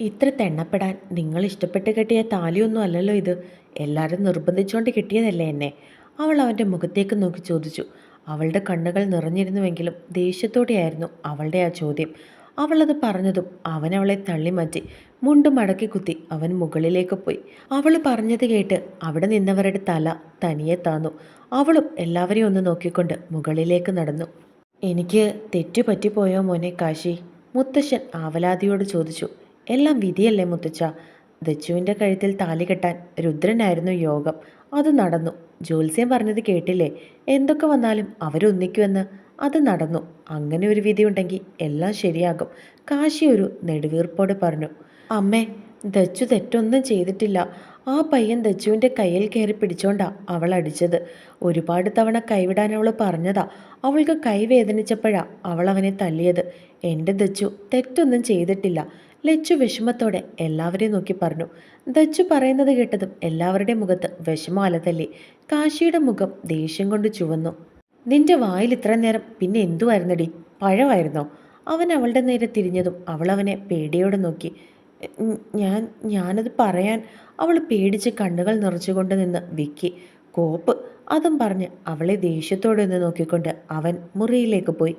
ഇത്ര തെണ്ണപ്പെടാൻ നിങ്ങൾ ഇഷ്ടപ്പെട്ട് കെട്ടിയ താലിയൊന്നും അല്ലല്ലോ ഇത്. എല്ലാവരും നിർബന്ധിച്ചുകൊണ്ട് കിട്ടിയതല്ലേ എന്നെ. അവൾ അവന്റെ മുഖത്തേക്ക് നോക്കി ചോദിച്ചു. അവളുടെ കണ്ണുകൾ നിറഞ്ഞിരുന്നുവെങ്കിലും ദേഷ്യത്തോടെയായിരുന്നു അവളുടെ ആ ചോദ്യം. അവളത് പറഞ്ഞതും അവൻ അവളെ തള്ളിമാറ്റി മുണ്ട് മടക്കി കുത്തി അവൻ മുകളിലേക്ക് പോയി. അവൾ പറഞ്ഞത് കേട്ട് അവിടെ നിന്നവരുടെ തല തനിയെ താന്നു. അവളും എല്ലാവരെയും ഒന്ന് നോക്കിക്കൊണ്ട് മുകളിലേക്ക് നടന്നു. എനിക്ക് തെറ്റു പറ്റിപ്പോയോ മോനെ കാശി? മുത്തശ്ശൻ ആവലാതിയോട് ചോദിച്ചു. എല്ലാം വിധിയല്ലേ മുത്തച്ഛ? ദച്ചുവിന്റെ കഴുത്തിൽ താലി കെട്ടാൻ രുദ്രനായിരുന്നു യോഗം. അത് നടന്നു. ജ്യോത്സ്യം പറഞ്ഞത് കേട്ടില്ലേ? എന്തൊക്കെ വന്നാലും അവരൊന്നിക്കുമെന്ന്. അത് നടന്നു. അങ്ങനെ ഒരു വിധി ഉണ്ടെങ്കിൽ എല്ലാം ശരിയാകും. കാശി ഒരു നെടുവീർപ്പോട് പറഞ്ഞു. അമ്മേ ദച്ചു തെറ്റൊന്നും ചെയ്തിട്ടില്ല. ആ പയ്യൻ ദച്ചുവിന്റെ കയ്യിൽ കയറി പിടിച്ചോണ്ടാ അവൾ അടിച്ചത്. ഒരുപാട് തവണ കൈവിടാൻ അവൾ പറഞ്ഞതാ. അവൾക്ക് കൈ വേദനിച്ചപ്പോഴാ അവൾ അവനെ തല്ലിയത്. എന്റെ ദച്ചു തെറ്റൊന്നും ചെയ്തിട്ടില്ല. ലച്ചു വിഷമത്തോടെ എല്ലാവരെയും നോക്കി പറഞ്ഞു. ദച്ചു പറയുന്നത് കേട്ടതും എല്ലാവരുടെ മുഖത്ത് വിഷമാല തല്ലി കാശിയുടെ മുഖം ദേഷ്യം കൊണ്ട് ചുവന്നു. നിന്റെ വായിൽ ഇത്ര നേരം പിന്നെ എന്തുവായിരുന്നടി? പഴമായിരുന്നോ? അവൻ അവളുടെ നേരെ തിരിഞ്ഞതും അവൾ അവനെ പേടിയോടെ നോക്കി. "ഉം, ഞാൻ ഞാനത് പറയാൻ അവൾ പേടിച്ച് കണ്ണുകൾ നിറച്ചുകൊണ്ട് നിന്ന് വിക്കി. കോപ്പ് അതും പറഞ്ഞ് അവളെ ദേഷ്യത്തോടെ നിന്ന് നോക്കിക്കൊണ്ട് അവൻ മുറിയിലേക്ക് പോയി.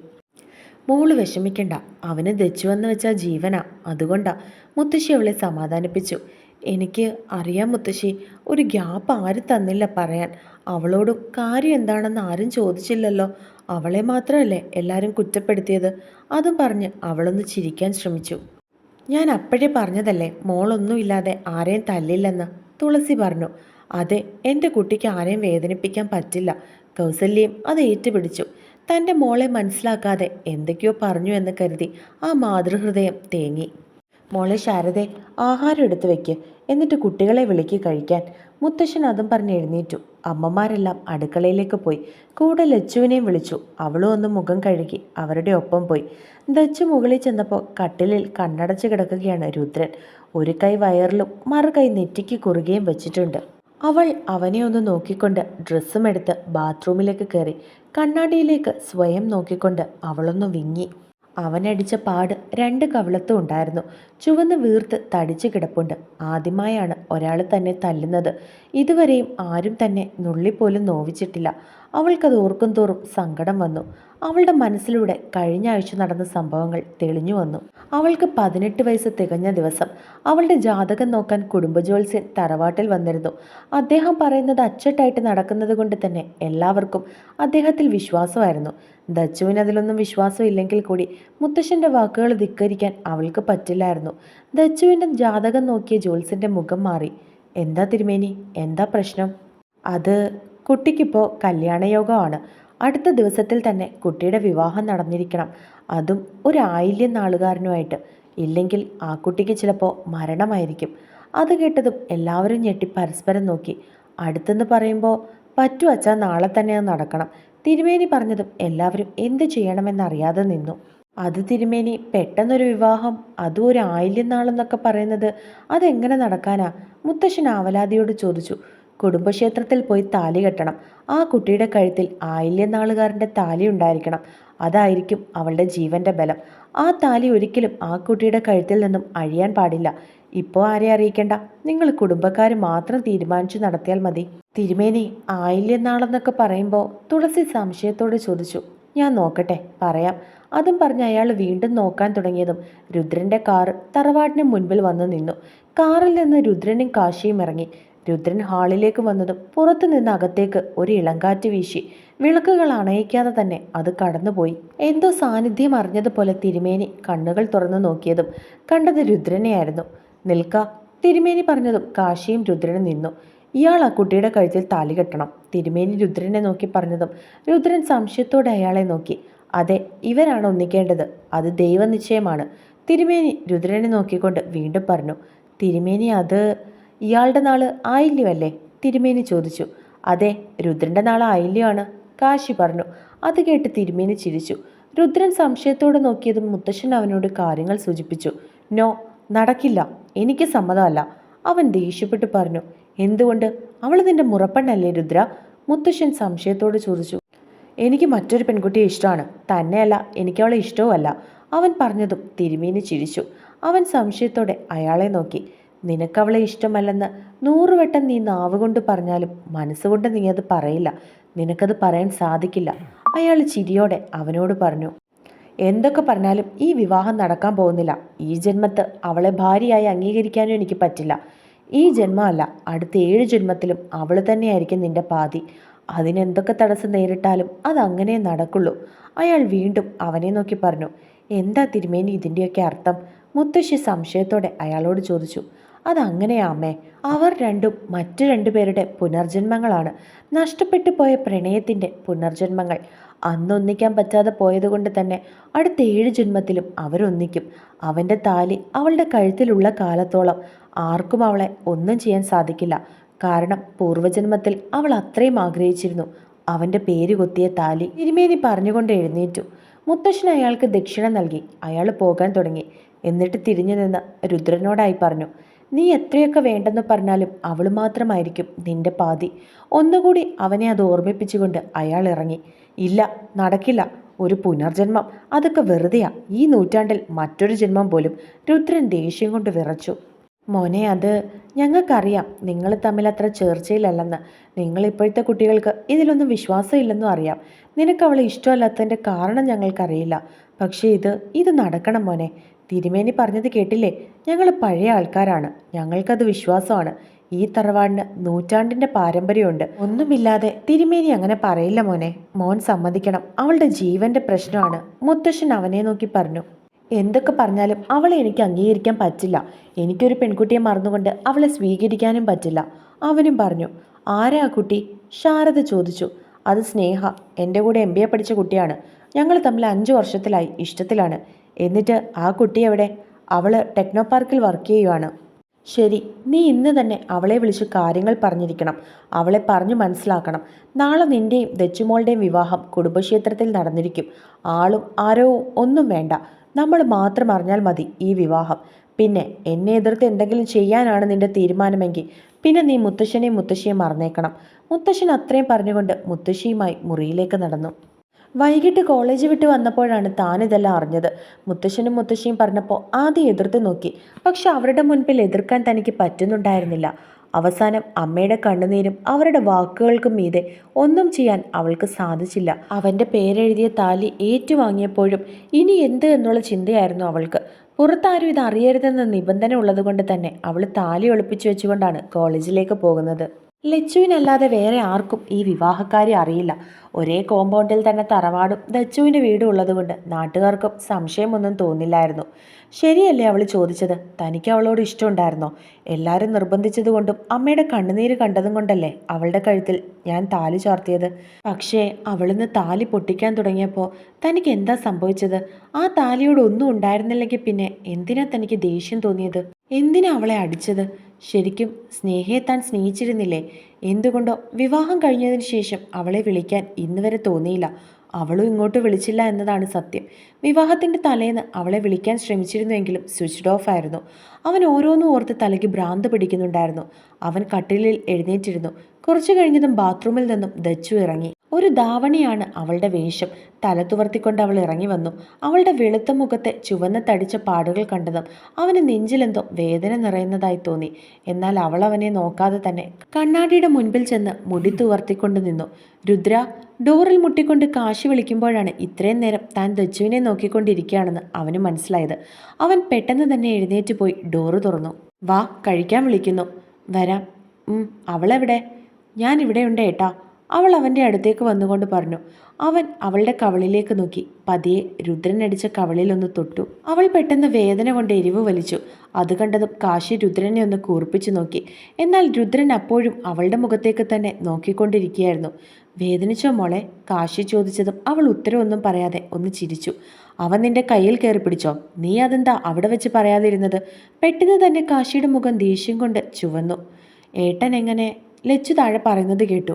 മോൾ വിഷമിക്കണ്ട. അവന് ദച്ചുവെന്ന് വെച്ചാൽ ജീവനാ. അതുകൊണ്ടാ മുത്തശ്ശി അവളെ സമാധാനിപ്പിച്ചു. എനിക്ക് അറിയാം മുത്തശ്ശി ഒരു ഗ്യാപ്പ് ആരും തന്നില്ല പറയാൻ. അവളോട് കാര്യം എന്താണെന്ന് ആരും ചോദിച്ചില്ലല്ലോ. അവളെ മാത്രമല്ലേ എല്ലാവരും കുറ്റപ്പെടുത്തിയത്? അതും പറഞ്ഞ് അവളൊന്ന് ചിരിക്കാൻ ശ്രമിച്ചു. ഞാൻ അപ്പോഴേ പറഞ്ഞതല്ലേ മോളൊന്നുമില്ലാതെ ആരെയും തല്ലില്ലെന്ന് തുളസി പറഞ്ഞു. അതെ എന്റെ കുട്ടിക്ക് ആരെയും വേദനിപ്പിക്കാൻ പറ്റില്ല. കൗസല്യം അത് ഏറ്റുപിടിച്ചു. തന്റെ മോളെ മനസ്സിലാക്കാതെ എന്തൊക്കെയോ പറഞ്ഞു എന്ന് കരുതി ആ മാതൃഹൃദയം തേങ്ങി. മോളെ ശാരദെ ആഹാരം എടുത്തു വെക്ക്. എന്നിട്ട് കുട്ടികളെ വിളിക്ക് കഴിക്കാൻ. മുത്തശ്ശൻ അതും പറഞ്ഞ് എഴുന്നേറ്റു. അമ്മമാരെല്ലാം അടുക്കളയിലേക്ക് പോയി. കൂടെ ലച്ചുവിനെയും വിളിച്ചു. അവളും ഒന്ന് മുഖം കഴുകി അവരുടെ ഒപ്പം പോയി. ദച്ചു മുകളിൽ ചെന്നപ്പോൾ കട്ടിലിൽ കണ്ണടച്ച് കിടക്കുകയാണ് രുദ്രൻ. ഒരു കൈ വയറിലും മറു കൈ നെറ്റിക്ക് കുറുകയും വെച്ചിട്ടുണ്ട്. അവൾ അവനെ ഒന്ന് നോക്കിക്കൊണ്ട് ഡ്രസ്സും എടുത്ത് ബാത്റൂമിലേക്ക് കയറി. കണ്ണാടിയിലേക്ക് സ്വയം നോക്കിക്കൊണ്ട് അവളൊന്ന് വിങ്ങി. അവനടിച്ച പാട് രണ്ട് കവളത്തും ഉണ്ടായിരുന്നു. ചുവന്ന് വീർത്ത് തടിച്ചു കിടപ്പുണ്ട്. ആദ്യമായാണ് ഒരാൾ തന്നെ തല്ലുന്നത്. ഇതുവരെയും ആരും തന്നെ നുള്ളിപ്പോലും നോവിച്ചിട്ടില്ല. അവൾക്കത് ഓർക്കും തോറും സങ്കടം വന്നു. അവളുടെ മനസ്സിലൂടെ കഴിഞ്ഞ ആഴ്ച നടന്ന സംഭവങ്ങൾ തെളിഞ്ഞു വന്നു. അവൾക്ക് പതിനെട്ട് വയസ്സ് തികഞ്ഞ ദിവസം. അവളുടെ ജാതകം നോക്കാൻ കുടുംബജോത്സ്യൻ തറവാട്ടിൽ വന്നിരുന്നു. അദ്ദേഹം പറയുന്നത് അച്ചട്ടായിട്ട് നടക്കുന്നത് കൊണ്ട് തന്നെ എല്ലാവർക്കും അദ്ദേഹത്തിൽ വിശ്വാസമായിരുന്നു. ദച്ചുവിന് അതിലൊന്നും വിശ്വാസം ഇല്ലെങ്കിൽ കൂടി മുത്തശ്ശന്റെ വാക്കുകൾ ധിക്കരിക്കാൻ അവൾക്ക് പറ്റില്ലായിരുന്നു. ദച്ചുവിന്റെ ജാതകം നോക്കിയ ജോത്സ്യന്റെ മുഖം മാറി. എന്താ തിരുമേനി? എന്താ പ്രശ്നം? അത് കുട്ടിക്കിപ്പോൾ കല്യാണയോഗമാണ്. അടുത്ത ദിവസത്തിൽ തന്നെ കുട്ടിയുടെ വിവാഹം നടന്നിരിക്കണം. അതും ഒരു ആയില്യം നാളുകാരനുമായിട്ട്. ഇല്ലെങ്കിൽ ആ കുട്ടിക്ക് ചിലപ്പോൾ മരണമായിരിക്കും. അത് കേട്ടതും എല്ലാവരും ഞെട്ടി പരസ്പരം നോക്കി. അടുത്തെന്ന് പറയുമ്പോൾ പറ്റു അച്ഛാ നാളെ തന്നെ അത് നടക്കണം. തിരുമേനി പറഞ്ഞതും എല്ലാവരും എന്ത് ചെയ്യണമെന്നറിയാതെ നിന്നു. അത് തിരുമേനി പെട്ടെന്നൊരു വിവാഹം അതും ഒരു ആയില്യം നാളെന്നൊക്കെ പറയുന്നത് അതെങ്ങനെ നടക്കാനാ? മുത്തശ്ശൻ ആവലാതിയോട് ചോദിച്ചു. കുടുംബക്ഷേത്രത്തിൽ പോയി താലി കെട്ടണം. ആ കുട്ടിയുടെ കഴുത്തിൽ ആയില്യനാളുകാരന്റെ താലി ഉണ്ടായിരിക്കണം. അതായിരിക്കും അവളുടെ ജീവന്റെ ബലം. ആ താലി ഒരിക്കലും ആ കുട്ടിയുടെ കഴുത്തിൽ നിന്നും അഴിയാൻ പാടില്ല. ഇപ്പോൾ ആരെ അറിയിക്കേണ്ട? നിങ്ങൾ കുടുംബക്കാർ മാത്രം തീരുമാനിച്ചു നടത്തിയാൽ മതി. തിരുമേനി ആയില്യനാളെന്നൊക്കെ പറയുമ്പോൾ തുളസി സംശയത്തോട് ചോദിച്ചു. ഞാൻ നോക്കട്ടെ പറയാം. അതും പറഞ്ഞ് അയാൾ വീണ്ടും നോക്കാൻ തുടങ്ങിയതും രുദ്രന്റെ കാർ തറവാടിന് മുൻപിൽ വന്നു നിന്നു. കാറിൽ നിന്ന് രുദ്രനും കാശിയും ഇറങ്ങി. രുദ്രൻ ഹാളിലേക്ക് വന്നതും പുറത്തു നിന്ന് അകത്തേക്ക് ഒരു ഇളങ്കാറ്റ് വീശി. വിളക്കുകൾ അണയിക്കാതെ തന്നെ അത് കടന്നുപോയി. എന്തോ സാന്നിധ്യം അറിഞ്ഞതുപോലെ തിരുമേനി കണ്ണുകൾ തുറന്നു നോക്കിയതും കണ്ടത് രുദ്രനെയായിരുന്നു. നിൽക്ക തിരുമേനി പറഞ്ഞതും കാശിയും രുദ്രനും നിന്നു. ഇയാൾ ആ കുട്ടിയുടെ കഴുത്തിൽ താലി കെട്ടണം. തിരുമേനി രുദ്രനെ നോക്കി പറഞ്ഞതും രുദ്രൻ സംശയത്തോടെ അയാളെ നോക്കി. അതെ ഇവരാണ് ഒന്നിക്കേണ്ടത്. അത് ദൈവനിശ്ചയമാണ്. തിരുമേനി രുദ്രനെ നോക്കിക്കൊണ്ട് വീണ്ടും പറഞ്ഞു. തിരുമേനി അത് ഇയാളുടെ നാൾ ആയില്യമല്ലേ? തിരുമേനി ചോദിച്ചു. അതെ രുദ്രന്റെ നാൾ ആയില്യമാണ്. കാശി പറഞ്ഞു. അത് കേട്ട് തിരുമേനി ചിരിച്ചു. രുദ്രൻ സംശയത്തോടെ നോക്കിയതും മുത്തശ്ശൻ അവനോട് കാര്യങ്ങൾ സൂചിപ്പിച്ചു. നോ നടക്കില്ല. എനിക്ക് സമ്മതമല്ല. അവൻ ദേഷ്യപ്പെട്ട് പറഞ്ഞു. എന്തുകൊണ്ട്? അവൾ നിന്റെ മുറപ്പെണ്ണല്ലേ രുദ്ര? മുത്തശ്ശൻ സംശയത്തോട് ചോദിച്ചു. എനിക്ക് മറ്റൊരു പെൺകുട്ടിയെ ഇഷ്ടമാണ്. തന്നെയല്ല എനിക്ക് അവളെ ഇഷ്ടവുമല്ല. അവൻ പറഞ്ഞതും തിരുമേനി ചിരിച്ചു. അവൻ സംശയത്തോടെ അയാളെ നോക്കി. നിനക്കവളെ ഇഷ്ടമല്ലെന്ന് നൂറുവട്ടം നീ നാവുകൊണ്ട് പറഞ്ഞാലും മനസ്സുകൊണ്ട് നീ അത് പറയില്ല. നിനക്കത് പറയാൻ സാധിക്കില്ല. അയാൾ ചിരിയോടെ അവനോട് പറഞ്ഞു എന്തൊക്കെ പറഞ്ഞാലും ഈ വിവാഹം നടക്കാൻ പോകുന്നില്ല. ഈ ജന്മത്ത് അവളെ ഭാര്യയായി അംഗീകരിക്കാനും എനിക്ക് പറ്റില്ല. ഈ ജന്മമല്ല അടുത്ത ഏഴ് ജന്മത്തിലും അവൾ തന്നെയായിരിക്കും നിന്റെ പാതി. അതിനെന്തൊക്കെ തടസ്സം നേരിട്ടാലും അതങ്ങനെ നടക്കുള്ളൂ. അയാൾ വീണ്ടും അവനെ നോക്കി പറഞ്ഞു എന്താ തിരുമേനി ഇതിന്റെയൊക്കെ അർത്ഥം? മുത്തശ്ശി സംശയത്തോടെ അയാളോട് ചോദിച്ചു അതങ്ങനെയാ അമ്മേ അവർ രണ്ടും മറ്റു രണ്ടുപേരുടെ പുനർജന്മങ്ങളാണ്. നഷ്ടപ്പെട്ടു പോയ പ്രണയത്തിന്റെ പുനർജന്മങ്ങൾ. അന്നൊന്നിക്കാൻ പറ്റാതെ പോയതുകൊണ്ട് തന്നെ അടുത്ത ഏഴ് ജന്മത്തിലും അവരൊന്നിക്കും. അവന്റെ താലി അവളുടെ കഴുത്തിലുള്ള കാലത്തോളം ആർക്കും അവളെ ഒന്നും ചെയ്യാൻ സാധിക്കില്ല. കാരണം പൂർവജന്മത്തിൽ അവൾ അത്രയും ആഗ്രഹിച്ചിരുന്നു. അവന്റെ പേര് കൊത്തിയ താലി തിരുമേനി പറഞ്ഞുകൊണ്ട് എഴുന്നേറ്റു. മുത്തശ്ശൻ അയാൾക്ക് ദക്ഷിണ നൽകി. അയാൾ പോകാൻ തുടങ്ങി. എന്നിട്ട് തിരിഞ്ഞു നിന്ന് രുദ്രനോടായി പറഞ്ഞു നീ എത്രയൊക്കെ വേണ്ടെന്ന് പറഞ്ഞാലും അവൾ മാത്രമായിരിക്കും നിന്റെ പാതി. ഒന്നുകൂടി അവനെ അത് ഓർമ്മിപ്പിച്ചുകൊണ്ട് അയാൾ ഇറങ്ങി. ഇല്ല നടക്കില്ല. ഒരു പുനർജന്മം. അതൊക്കെ വെറുതെയാ. ഈ നൂറ്റാണ്ടിൽ മറ്റൊരു ജന്മം പോലും രുദ്രൻ ദേഷ്യം കൊണ്ട് വിറച്ചു. മോനെ അത് ഞങ്ങൾക്കറിയാം. നിങ്ങൾ തമ്മിൽ അത്ര ചേർച്ചയിലല്ലെന്ന്. നിങ്ങൾ ഇപ്പോഴത്തെ കുട്ടികൾക്ക് ഇതിലൊന്നും വിശ്വാസമില്ലെന്നും അറിയാം. നിനക്ക് അവളെ ഇഷ്ടമല്ലാത്തതിന്റെ കാരണം ഞങ്ങൾക്കറിയില്ല. പക്ഷേ ഇത് ഇത് നടക്കണം മോനെ. തിരുമേനി പറഞ്ഞത് കേട്ടില്ലേ? ഞങ്ങൾ പഴയ ആൾക്കാരാണ്. ഞങ്ങൾക്കത് വിശ്വാസമാണ്. ഈ തറവാടിന് നൂറ്റാണ്ടിന്റെ പാരമ്പര്യമുണ്ട്. ഒന്നുമില്ലാതെ തിരുമേനി അങ്ങനെ പറയില്ല മോനെ. മോൻ സമ്മതിക്കണം. അവളുടെ ജീവന്റെ പ്രശ്നമാണ്. മുത്തശ്ശൻ അവനെ നോക്കി പറഞ്ഞു. എന്തൊക്കെ പറഞ്ഞാലും അവളെ എനിക്ക് അംഗീകരിക്കാൻ പറ്റില്ല. എനിക്കൊരു പെൺകുട്ടിയെ മറന്നുകൊണ്ട് അവളെ സ്വീകരിക്കാനും പറ്റില്ല. അവനും പറഞ്ഞു ആരാ കുട്ടി? ശാരദ ചോദിച്ചു. അത് സ്നേഹ. എന്റെ കൂടെ എം ബി എ പഠിച്ച കുട്ടിയാണ്. ഞങ്ങൾ തമ്മിൽ അഞ്ച് വർഷത്തിലായി. ഇഷ്ടത്തിലാണ്. എന്നിട്ട് ആ കുട്ടി എവിടെ അവൾ ടെക്നോ പാർക്കിൽ വർക്ക് ചെയ്യുവാണ്. ശരി നീ ഇന്ന് തന്നെ അവളെ വിളിച്ച് കാര്യങ്ങൾ പറഞ്ഞിരിക്കണം. അവളെ പറഞ്ഞു മനസ്സിലാക്കണം. നാളെ നിന്റെയും ദച്ചുമോളുടെയും വിവാഹം കുടുംബക്ഷേത്രത്തിൽ നടന്നിരിക്കും. ആളും ആരോ ഒന്നും വേണ്ട. നമ്മൾ മാത്രം അറിഞ്ഞാൽ മതി ഈ വിവാഹം. പിന്നെ എന്നെ എതിർത്ത് എന്തെങ്കിലും ചെയ്യാനാണ് നിന്റെ തീരുമാനമെങ്കിൽ പിന്നെ നീ മുത്തശ്ശനെയും മുത്തശ്ശിയും മറന്നേക്കണം. മുത്തശ്ശൻ അത്രയും പറഞ്ഞുകൊണ്ട് മുത്തശ്ശിയുമായി മുറിയിലേക്ക് നടന്നു. വൈകിട്ട് കോളേജ് വിട്ട് വന്നപ്പോഴാണ് താൻ ഇതെല്ലാം അറിഞ്ഞത്. മുത്തശ്ശനും മുത്തശ്ശിയും പറഞ്ഞപ്പോൾ ആദ്യം എതിർത്ത് നോക്കി. പക്ഷെ അവരുടെ മുൻപിൽ എതിർക്കാൻ തനിക്ക് പറ്റുന്നുണ്ടായിരുന്നില്ല. അവസാനം അമ്മയുടെ കണ്ണുനീരും അവരുടെ വാക്കുകൾക്കും മീതെ ഒന്നും ചെയ്യാൻ അവൾക്ക് സാധിച്ചില്ല. അവന്റെ പേരെഴുതിയ താലി ഏറ്റുവാങ്ങിയപ്പോഴും ഇനി എന്ത് എന്നുള്ള ചിന്തയായിരുന്നു അവൾക്ക്. പുറത്താരും ഇത് അറിയരുതെന്ന നിബന്ധന ഉള്ളതുകൊണ്ട് തന്നെ അവൾ താലി ഒളിപ്പിച്ചു വെച്ചുകൊണ്ടാണ് കോളേജിലേക്ക് പോകുന്നത്. ലച്ചുവിനല്ലാതെ വേറെ ആർക്കും ഈ വിവാഹക്കാരി അറിയില്ല. ഒരേ കോമ്പൗണ്ടിൽ തന്നെ തറവാടും ദച്ചുവിന്റെ വീടും ഉള്ളതുകൊണ്ട് നാട്ടുകാർക്കും സംശയമൊന്നും തോന്നില്ലായിരുന്നു. ശരിയല്ലേ അവൾ ചോദിച്ചത്? തനിക്ക് അവളോട് ഇഷ്ടമുണ്ടായിരുന്നോ? എല്ലാവരും നിർബന്ധിച്ചതുകൊണ്ടും അമ്മയുടെ കണ്ണുനീര് കണ്ടതും കൊണ്ടല്ലേ അവളുടെ കഴുത്തിൽ ഞാൻ താലി ചാർത്തിയത്? പക്ഷേ അവളിന്ന് താലി പൊട്ടിക്കാൻ തുടങ്ങിയപ്പോൾ തനിക്ക് എന്താ സംഭവിച്ചത്? ആ താലിയോട് ഒന്നും ഉണ്ടായിരുന്നില്ലെങ്കിൽ പിന്നെ എന്തിനാ തനിക്ക് ദേഷ്യം തോന്നിയത്? എന്തിനാ അവളെ അടിച്ചത്? ശരിക്കും സ്നേഹയെ താൻ സ്നേഹിച്ചിരുന്നില്ലേ? എന്തുകൊണ്ടോ വിവാഹം കഴിഞ്ഞതിന് ശേഷം അവളെ വിളിക്കാൻ ഇന്ന് വരെ തോന്നിയില്ല. അവളും ഇങ്ങോട്ട് വിളിച്ചില്ല എന്നതാണ് സത്യം. വിവാഹത്തിന്റെ തലേന്ന് അവളെ വിളിക്കാൻ ശ്രമിച്ചിരുന്നുവെങ്കിലും സ്വിച്ച്ഡ് ഓഫ് ആയിരുന്നു. അവൻ ഓരോന്നും ഓർത്ത് തലയ്ക്ക് ഭ്രാന്ത് പിടിക്കുന്നുണ്ടായിരുന്നു. അവൻ കട്ടിലിൽ എഴുന്നേറ്റിരുന്നു. കുറച്ചു കഴിഞ്ഞതും ബാത്റൂമിൽ നിന്നും ദച്ചു ഇറങ്ങി. ഒരു ധാവണിയാണ് അവളുടെ വേഷം. തല തുവർത്തിക്കൊണ്ട് അവൾ ഇറങ്ങി വന്നു. അവളുടെ വെളുത്ത മുഖത്തെ ചുവന്ന തടിച്ച പാടുകൾ കണ്ടതും അവന് നെഞ്ചിലെന്തോ വേദന നിറയുന്നതായി തോന്നി. എന്നാൽ അവൾ അവനെ നോക്കാതെ തന്നെ കണ്ണാടിയുടെ മുൻപിൽ ചെന്ന് മുടി തുവർത്തിക്കൊണ്ട് നിന്നു. രുദ്ര ഡോറിൽ മുട്ടിക്കൊണ്ട് കാശി വിളിക്കുമ്പോഴാണ് ഇത്രയും നേരം താൻ ദച്ചുവിനെ നോക്കിക്കൊണ്ടിരിക്കുകയാണെന്ന് അവന് മനസ്സിലായത്. അവൻ പെട്ടെന്ന് തന്നെ എഴുന്നേറ്റ് പോയി ഡോറ് തുറന്നു. വാ കഴിക്കാൻ വിളിക്കുന്നു. വരാം. അവളെവിടെ? ഞാൻ ഇവിടെ ഉണ്ട് ഏട്ടാ. അവൾ അവന്റെ അടുത്തേക്ക് വന്നുകൊണ്ട് പറഞ്ഞു. അവൻ അവളുടെ കവളിലേക്ക് നോക്കി. പതിയെ രുദ്രനടിച്ച കവളിലൊന്ന് തൊട്ടു. അവൾ പെട്ടെന്ന് വേദന കൊണ്ട് എരിവ് വലിച്ചു. അത് കണ്ടതും കാശി രുദ്രനെ ഒന്ന് കൂർപ്പിച്ചു നോക്കി. എന്നാൽ രുദ്രൻ അപ്പോഴും അവളുടെ മുഖത്തേക്ക് തന്നെ നോക്കിക്കൊണ്ടിരിക്കുകയായിരുന്നു. വേദനിച്ചോ മോളെ? കാശി ചോദിച്ചതും അവൾ ഉത്തരവൊന്നും പറയാതെ ഒന്ന് ചിരിച്ചു. അവൻ നിന്റെ കയ്യിൽ കയറി പിടിച്ചോ? നീ അതെന്താ അവിടെ വെച്ച് പറയാതിരുന്നത്? പെട്ടെന്ന് തന്നെ കാശിയുടെ മുഖം ദേഷ്യം കൊണ്ട് ചുവന്നു. ഏട്ടൻ എങ്ങനെ? ലച്ചു താഴെ പറയുന്നത് കേട്ടു.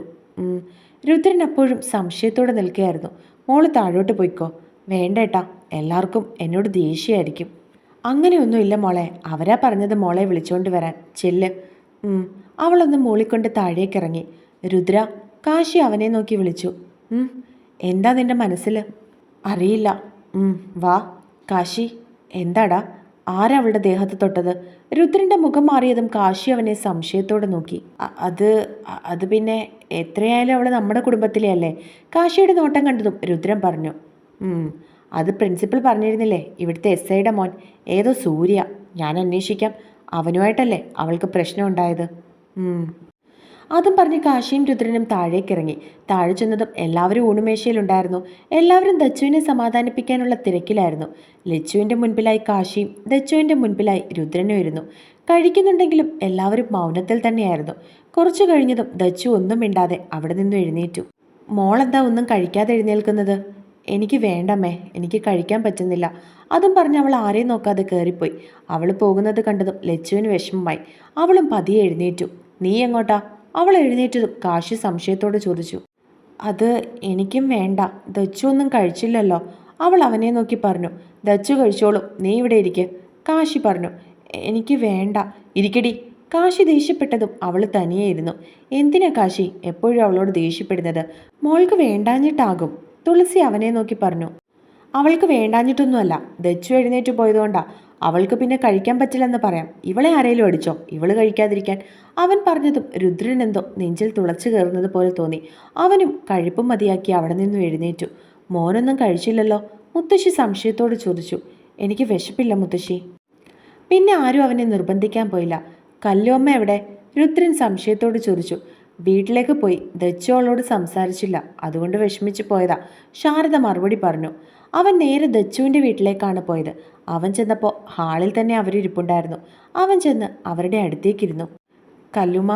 രുദ്രൻ അപ്പോഴും സംശയത്തോടെ നിൽക്കുകയായിരുന്നു. മോൾ താഴോട്ട് പോയിക്കോ. വേണ്ടേട്ടാ എല്ലാവർക്കും എന്നോട് ദേഷ്യമായിരിക്കും. അങ്ങനെയൊന്നുമില്ല മോളെ അവരാ പറഞ്ഞത് മോളെ വിളിച്ചുകൊണ്ട് വരാൻ. ചെല്ല്. അവളൊന്ന് മൂളിക്കൊണ്ട് താഴേക്കിറങ്ങി രുദ്ര കാശി അവനെ നോക്കി വിളിച്ചു. എന്താ നിന്റെ മനസ്സിൽ അറിയില്ല. വാ. കാശി എന്താടാ? ആരാ അവളുടെ ദേഹത്ത് തൊട്ടത്? രുദ്രന്റെ മുഖം മാറിയതും കാശി അവനെ സംശയത്തോടെ നോക്കി. അത് അത് പിന്നെ എത്രയായാലും അവൾ നമ്മുടെ കുടുംബത്തിലെ അല്ലേ? കാശിയുടെ നോട്ടം കണ്ടതും രുദ്രൻ പറഞ്ഞു അത് പ്രിൻസിപ്പൽ പറഞ്ഞിരുന്നില്ലേ? ഇവിടുത്തെ എസ് ഐയുടെ മോൻ ഏതോ സൂര്യ. ഞാൻ അന്വേഷിക്കാം. അവനുമായിട്ടല്ലേ അവൾക്ക് പ്രശ്നം ഉണ്ടായത് ഉം." അതും പറഞ്ഞ് കാശിയും രുദ്രനും താഴേക്കിറങ്ങി. താഴെ ചെന്നതും എല്ലാവരും ഊണുമേശയിലുണ്ടായിരുന്നു. എല്ലാവരും ദച്ചുവിനെ സമാധാനിപ്പിക്കാനുള്ള തിരക്കിലായിരുന്നു. ലച്ചുവിന്റെ മുൻപിലായി കാശിയും ദച്ചുവിന്റെ മുൻപിലായി രുദ്രനും ഇരുന്നു. കഴിക്കുന്നുണ്ടെങ്കിലും എല്ലാവരും മൗനത്തിൽ തന്നെയായിരുന്നു. കുറച്ചു കഴിഞ്ഞതും ദച്ചു ഒന്നും മിണ്ടാതെ അവിടെ നിന്നും എഴുന്നേറ്റു. മോളെന്താ ഒന്നും കഴിക്കാതെ എഴുന്നേൽക്കുന്നത്? എനിക്ക് വേണ്ടമ്മേ എനിക്ക് കഴിക്കാൻ പറ്റുന്നില്ല. അതും പറഞ്ഞ് അവൾ ആരെയും നോക്കാതെ കയറിപ്പോയി അവൾ പോകുന്നത് കണ്ടതും ലച്ചുവിന് വിഷമമായി. അവളും പതിയെ എഴുന്നേറ്റു. നീ എങ്ങോട്ടാ? അവൾ എഴുന്നേറ്റ് കാശി സംശയത്തോടെ ചോദിച്ചു. അത് എനിക്കും വേണ്ട. ദച്ചു ഒന്നും കഴിച്ചില്ലല്ലോ. അവൾ അവനെ നോക്കി പറഞ്ഞു. ദച്ചു കഴിച്ചോളൂ. നീ ഇവിടെ ഇരിക്ക്. കാശി പറഞ്ഞു. എനിക്ക് വേണ്ട. ഇരിക്കടി. കാശി ദേഷ്യപ്പെട്ടതും അവൾ തനിയെ ഇരുന്നു എന്തിനാ കാശി? എപ്പോഴും അവളോട് ദേഷ്യപ്പെടുന്നത്? മോൾക്ക് വേണ്ടാഞ്ഞിട്ടാകും. തുളസി അവനെ നോക്കി പറഞ്ഞു. അവൾക്ക് വേണ്ടാഞ്ഞിട്ടൊന്നുമല്ല. ദച്ചു എഴുന്നേറ്റ് പോയതുകൊണ്ടാ. അവൾക്ക് പിന്നെ കഴിക്കാൻ പറ്റില്ലെന്ന് പറയാം. ഇവളെ ആരേലും അടിച്ചോ? ഇവൾ കഴിക്കാതിരിക്കാൻ. അവൻ പറഞ്ഞതും രുദ്രൻ എന്തോ നെഞ്ചിൽ തുളച്ചു കയറുന്നത് പോലെ തോന്നി. അവനും കഴിപ്പും മതിയാക്കി അവിടെ നിന്നും എഴുന്നേറ്റു. മോനൊന്നും കഴിച്ചില്ലല്ലോ? മുത്തശ്ശി സംശയത്തോട് ചോദിച്ചു. എനിക്ക് വിശപ്പില്ല മുത്തശ്ശി. പിന്നെ ആരും അവനെ നിർബന്ധിക്കാൻ പോയില്ല. കല്ലോമ്മ എവിടെ? രുദ്രൻ സംശയത്തോട് ചോദിച്ചു. വീട്ടിലേക്ക് പോയി. ദച്ചോളോട് സംസാരിച്ചില്ല. അതുകൊണ്ട് വിഷമിച്ച് പോയതാ. ശാരദ മറുപടി പറഞ്ഞു. അവൻ നേരെ ദച്ചുവിന്റെ വീട്ടിലേക്കാണ് പോയത്. അവൻ ചെന്നപ്പോൾ ഹാളിൽ തന്നെ അവരിരിപ്പുണ്ടായിരുന്നു. അവൻ ചെന്ന് അവരുടെ അടുത്തേക്കിരുന്നു. കല്ലുമ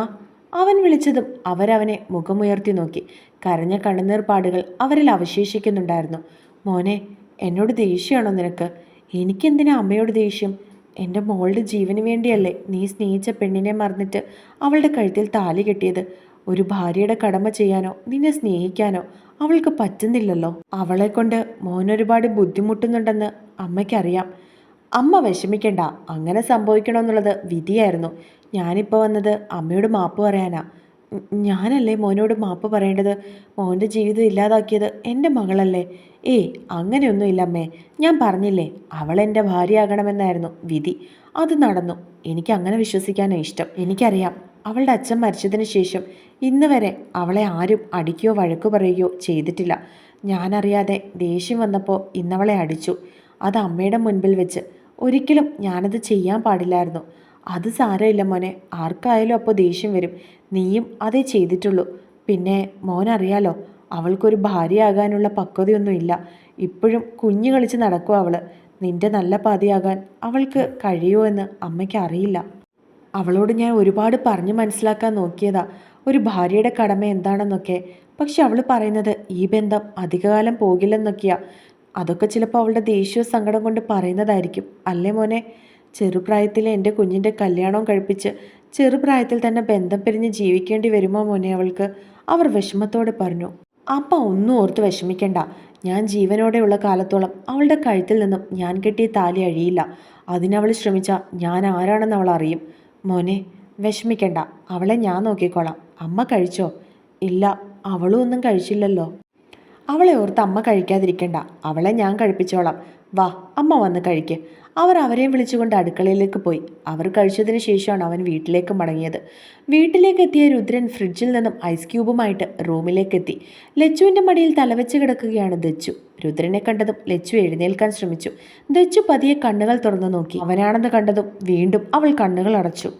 അവൻ വിളിച്ചതും അവരവനെ മുഖമുയർത്തി നോക്കി. കരഞ്ഞ കണ്ണുനീർ പാടുകൾ അവരിൽ അവശേഷിക്കുന്നുണ്ടായിരുന്നു. മോനെ എന്നോട് ദേഷ്യമാണോ നിനക്ക്? എനിക്കെന്തിനാ അമ്മയോട് ദേഷ്യം? എന്റെ മോളുടെ ജീവന് വേണ്ടിയല്ലേ നീ സ്നേഹിച്ച പെണ്ണിനെ മറന്നിട്ട് അവളുടെ കഴുത്തിൽ താലി കെട്ടിയത്? ഒരു ഭാര്യയുടെ കടമ ചെയ്യാനോ നിന്നെ സ്നേഹിക്കാനോ? അവൾക്ക് പറ്റുന്നില്ലല്ലോ. അവളെ കൊണ്ട് മോനൊരുപാട് ബുദ്ധിമുട്ടുന്നുണ്ടെന്ന് അമ്മയ്ക്കറിയാം. അമ്മ വിഷമിക്കണ്ട. അങ്ങനെ സംഭവിക്കണമെന്നുള്ളത് വിധിയായിരുന്നു. ഞാനിപ്പോൾ വന്നത് അമ്മയോട് മാപ്പ് പറയാനാ. ഞാനല്ലേ മോനോട് മാപ്പ് പറയേണ്ടത്? മോന്റെ ജീവിതം ഇല്ലാതാക്കിയത് എന്റെ മകളല്ലേ? ഏയ് അങ്ങനെയൊന്നുമില്ല അമ്മേ. ഞാൻ പറഞ്ഞില്ലേ അവൾ എന്റെ ഭാര്യയാകണമെന്നായിരുന്നു വിധി. അത് നടന്നു. എനിക്ക് അങ്ങനെ വിശ്വസിക്കാനാണ് ഇഷ്ടം. എനിക്കറിയാം. അവളുടെ അച്ഛൻ മരിച്ചതിന് ശേഷം ഇന്ന് വരെ അവളെ ആരും അടിക്കുകയോ വഴക്ക് പറയുകയോ ചെയ്തിട്ടില്ല. ഞാനറിയാതെ ദേഷ്യം വന്നപ്പോൾ ഇന്നവളെ അടിച്ചു. അത് അമ്മയുടെ മുൻപിൽ വെച്ച് ഒരിക്കലും ഞാനത് ചെയ്യാൻ പാടില്ലായിരുന്നു. അത് സാരമില്ല മോനെ. ആർക്കായാലും അപ്പോൾ ദേഷ്യം വരും. നീയും അതേ ചെയ്തിട്ടുള്ളൂ. പിന്നെ മോനറിയാലോ അവൾക്കൊരു ഭാര്യയാകാനുള്ള പക്വതയൊന്നുമില്ല ഇപ്പോഴും കുഞ്ഞു കളിച്ച് നടക്കുക അവൾ നിന്റെ നല്ല പാതിയാകാൻ അവൾക്ക് കഴിയുമോ എന്ന് അമ്മയ്ക്ക് അറിയില്ല. അവളോട് ഞാൻ ഒരുപാട് പറഞ്ഞു മനസ്സിലാക്കാൻ നോക്കിയതാ. ഒരു ഭാര്യയുടെ കടമ എന്താണെന്നൊക്കെ. പക്ഷെ അവൾ പറയുന്നത് ഈ ബന്ധം അധികകാലം പോകില്ലെന്നൊക്കെയാ. അതൊക്കെ ചിലപ്പോൾ അവളുടെ ദേഷ്യവും സങ്കടം കൊണ്ട് പറയുന്നതായിരിക്കും. അല്ലേ മോനെ? ചെറുപ്രായത്തിൽ എന്റെ കുഞ്ഞിന്റെ കല്യാണം കഴിപ്പിച്ച് ചെറുപ്രായത്തിൽ തന്നെ ബന്ധം പിരിഞ്ഞ് ജീവിക്കേണ്ടി വരുമോ മോനെ അവൾക്ക്? അവർ വിഷമത്തോടെ പറഞ്ഞു. അപ്പ ഒന്നും ഓർത്ത് വിഷമിക്കണ്ട. ഞാൻ ജീവനോടെയുള്ള കാലത്തോളം അവളുടെ കഴുത്തിൽ നിന്നും ഞാൻ കെട്ടിയ താലി അഴിയില്ല. അതിനവൾ ശ്രമിച്ചാൽ ഞാൻ ആരാണെന്ന് അവൾ അറിയും. മോനെ വിഷമിക്കണ്ട. അവളെ ഞാൻ നോക്കിക്കോളാം. അമ്മ കഴിച്ചോ? ഇല്ല അവളും ഒന്നും കഴിച്ചില്ലല്ലോ. അവളെ ഓർത്ത് അമ്മ കഴിക്കാതിരിക്കണ്ട. അവളെ ഞാൻ കഴിപ്പിച്ചോളാം. വാ അമ്മ വന്ന് കഴിക്ക്. അവർ അവരെയും വിളിച്ചുകൊണ്ട് അടുക്കളയിലേക്ക് പോയി. അവർ കഴിച്ചതിന് ശേഷമാണ് അവൻ വീട്ടിലേക്ക് മടങ്ങിയത്. വീട്ടിലേക്ക് എത്തിയ രുദ്രൻ ഫ്രിഡ്ജിൽ നിന്നും ഐസ് ക്യൂബുമായിട്ട് റൂമിലേക്ക് എത്തി. ലച്ചുവിന്റെ മടിയിൽ തലവെച്ച് കിടക്കുകയാണ് ദച്ചു. രുദ്രനെ കണ്ടതും ലച്ചു എഴുന്നേൽക്കാൻ ശ്രമിച്ചു. ദച്ചു പതിയെ കണ്ണുകൾ തുറന്നു നോക്കി. അവനാണെന്ന് കണ്ടതും വീണ്ടും അവൾ കണ്ണുകൾ അടച്ചു.